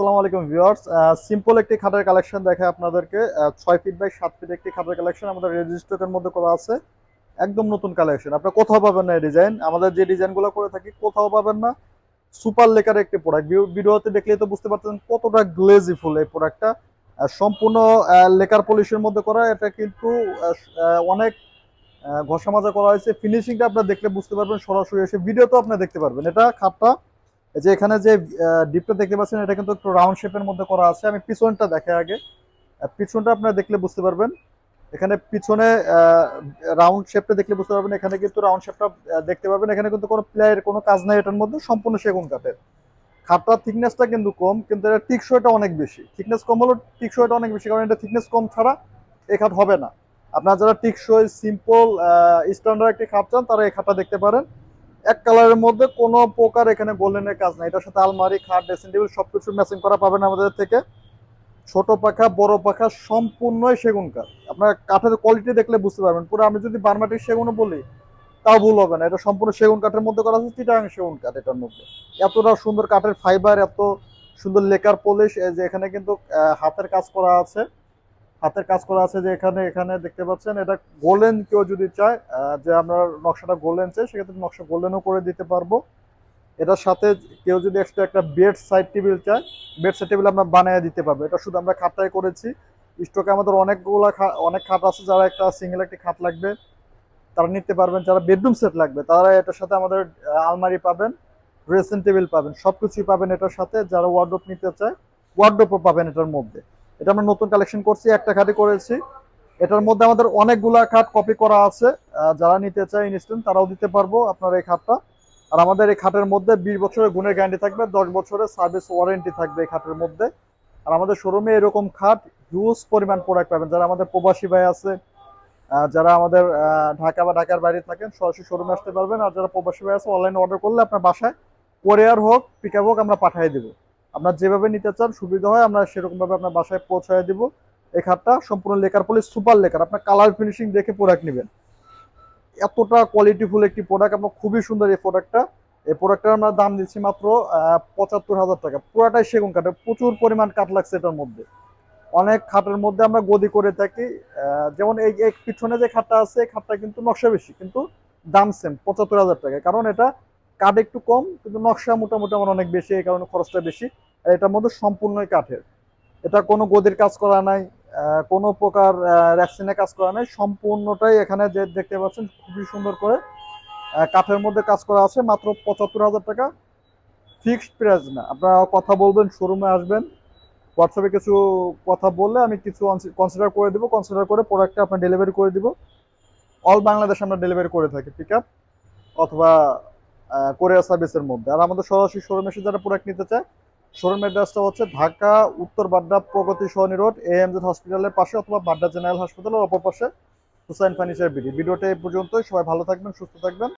আসসালামু আলাইকুম viewers. Simple একটি খাটের কালেকশন দেখায় আপনাদেরকে। ছয় ফিট বাই সাত ফিট একটি খাটের কালেকশন আমাদের মধ্যে করা আছে। একদম নতুন কালেকশন আপনার কোথাও পাবেন না ডিজাইন আমাদের যে ডিজাইনগুলো করে থাকি, কোথাও পাবেন না। সুপার লেকার একটি প্রোডাক্ট ভিডিওতে দেখলেই তো বুঝতে পারছেন কতটা গ্লেজি ফুল এই প্রোডাক্টটা সম্পূর্ণ লেকার পলিশের মধ্যে করা। এটা কিন্তু অনেক ঘষা করা হয়েছে। ফিনিশিংটা আপনার দেখলে বুঝতে পারবেন সরাসরি এসে। ভিডিওতেও আপনি দেখতে পারবেন। এটা খাটটা যে এখানে যে ডিপটা দেখতে পাচ্ছেন, এটা কিন্তু একটু রাউন্ড শেপের মধ্যে করা আছে। আমি পিছনটা দেখে আগে। পিছনটা আপনারা দেখলে বুঝতে পারবেন। এখানে পিছনে রাউন্ড শেপটা দেখলে বুঝতে পারবেন। এখানে কিন্তু রাউন্ড শেপটা দেখতে পারবেন এখানে কিন্তু কোনো প্লেয়ারের কোনো কাজ নাই এটার মধ্যে। সম্পূর্ণ সেগুন কাঠের। খাটটার থিকনেসটা কিন্তু কম, কিন্তু এটা টিকশোটা অনেক বেশি। থিকনেস কম হলো টিকশোটা অনেক বেশি, কারণ এটা থিকনেস কম ছাড়া এই খাট হবে না। আপনারা যারা টিকশোই সিম্পল স্ট্যান্ডার্ড একটি খাট চান, তারা এই খাটটা দেখতে পারেন। এক কালারের মধ্যে কোনো প্রকার এখানে গোল্ডেনের কাজ নাই। এটার সাথে আলমারি, খাট, ড্রেসিং টেবিল সবকিছু ম্যাচিং করা পাবেন আমাদের থেকে। ছোট পাখা, বড় পাখা, সম্পূর্ণই সেগুন কাঠ। আপনার কাঠের কোয়ালিটি দেখলে বুঝতে পারবেন। পুরো আমি যদি বার্মাটিক সেগুনও বলি, তাও ভুল হবে না। এটা সম্পূর্ণ সেগুন কাঠের মধ্যে করা আছে চিটাং সেগুন কাঠ এটার মধ্যে। এতটা সুন্দর কাঠের ফাইবার এত সুন্দর লেকার পলিশ যে এখানে কিন্তু হাতের কাজ করা আছে। হাতের কাজ করা আছে যে এখানে এখানে দেখতে পাচ্ছেন, এটা গোল্ডেন কেউ যদি চায় যে আমরা নকশাটা গোল্ডেন চাই, সেক্ষেত্রে নকশা গোল্ডেনও করে দিতে পারব। এটার সাথে কেউ যদি এক্সট্রা একটা বেড সাইড টেবিল চায় বেড সাইড টেবিল আমরা বানিয়ে দিতে পারব। এটা শুধু আমরা খাটটাই করেছি। স্টকে আমাদের অনেকগুলো অনেক খাট আছে, যারা একটা সিঙ্গেল একটি খাট লাগবে, তারা নিতে পারবেন। যারা বেডরুম সেট লাগবে, তারা এটার সাথে আমাদের আলমারি পাবেন ড্রেসিং টেবিল পাবেন, সবকিছুই পাবেন এটার সাথে। যারা ওয়ার্ডরোব নিতে চায় ওয়ার্ডরোবও পাবেন এটার মধ্যে। এটা আমরা নতুন কালেকশন করছি, একটা খাটই করেছি। এটার মধ্যে আমাদের অনেকগুলা খাট কপি করা আছে। যারা নিতে চায় ইনস্ট্যান্ট তারাও দিতে পারব আপনার এই খাটটা। আর আমাদের এই খাটের মধ্যে বিশ বছরের গুণের গ্যারান্টি থাকবে, দশ বছরের সার্ভিস ওয়ারেন্টি থাকবে এই খাটের মধ্যে। আর আমাদের শোরুমে এরকম খাট হিউজ পরিমাণ প্রোডাক্ট পাবেন। যারা আমাদের প্রবাসী ভাই আছে যারা আমাদের ঢাকা বা ঢাকার বাইরে থাকেন, সরাসরি শোরুমে আসতে পারবেন। আর যারা প্রবাসী ভাই আছে অনলাইনে অর্ডার করলে আপনার বাসায় কোরিয়ার হোক পিক হোক আমরা পাঠিয়ে দেবো। আপনার যেভাবে নিতে চান, সুবিধা হয়, আমরা সেরকমভাবে আপনার বাসায় পৌঁছায় দিব। এই খাটটা সম্পূর্ণ লেকার পলি সুপার লেকার। আপনার কালার ফিনিশিং দেখে প্রোডাক্ট নেবেন। এতটা কোয়ালিটিফুল একটি প্রোডাক্ট আপনার খুবই সুন্দর এই প্রোডাক্টটা এই প্রোডাক্টটার আমরা দাম দিচ্ছি মাত্র পঁচাত্তর হাজার টাকা। পুরাটাই সেগুন কাঠের, প্রচুর পরিমাণ কাঠ লাগছে এটার মধ্যে। অনেক খাটের মধ্যে আমরা গদি করে থাকি যেমন এই এই পিছনে যে খাটটা আছে, এই খাটটা কিন্তু নকশা বেশি, কিন্তু দাম সেম পঁচাত্তর হাজার টাকা। কারণ এটা কাঠ একটু কম, কিন্তু নকশা মোটামুটি আমার অনেক বেশি, এই কারণে খরচটা বেশি। আর এটার মধ্যে সম্পূর্ণই কাঠের। এটা কোনো গদির কাজ করা নাই কোনো প্রকার র্যাক্সিনে কাজ করা নাই। সম্পূর্ণটাই এখানে যে দেখতে পাচ্ছেন, খুবই সুন্দর করে কাঠের মধ্যে কাজ করা আছে, মাত্র পঁচাত্তর হাজার টাকা। ফিক্সড প্রাইস না। আপনারা কথা বলবেন, শোরুমে আসবেন। হোয়াটসঅ্যাপে কিছু কথা বললে আমি কিছু কনসিডার করে দিব কনসিডার করে প্রোডাক্টটা আপনার ডেলিভারি করে দিব। অল বাংলাদেশ আমরা ডেলিভারি করে থাকি পিক আপ অথবা কোরিয়ার সার্ভিসের মধ্যে। আর আমাদের সরাসরি শোরুম এসে যারা প্রোডাক্ট নিতে চায় শোরুম অ্যাড্রেসটা হচ্ছে ঢাকা, উত্তর Badda, Pragati Sarani road A M Z হসপিটালের পাশে অথবা বাড্ডা জেনারেল হাসপাতালের অপর পাশে হুসাইন ফার্নিচার বিডি। ভিডিওটা এই পর্যন্তই। সবাই ভালো থাকবেন, সুস্থ থাকবেন।